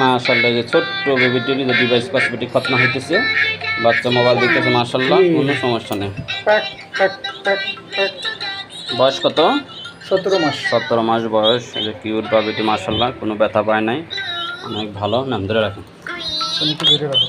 মাশাল্লাহ যে ছোট্ট বেবিটির যে ডিভাইস কসমেটিক খতনা হইতেছে বাচ্চা মোবাইল দেখতেছে মাশাল্লাহ কোনো সমস্যা নেই। বয়স কত? সতেরো মাস। সতেরো মাস বয়স যে কিউট বাবিটি মাশাল্লাহ কোনো ব্যথা পায় নাই। অনেক ভালো নাম ধরে রাখুন ধরে রাখো।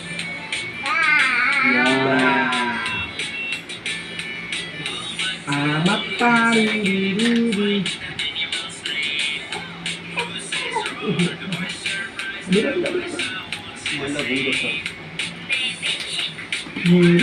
I'm a party. Mira, mira, mira.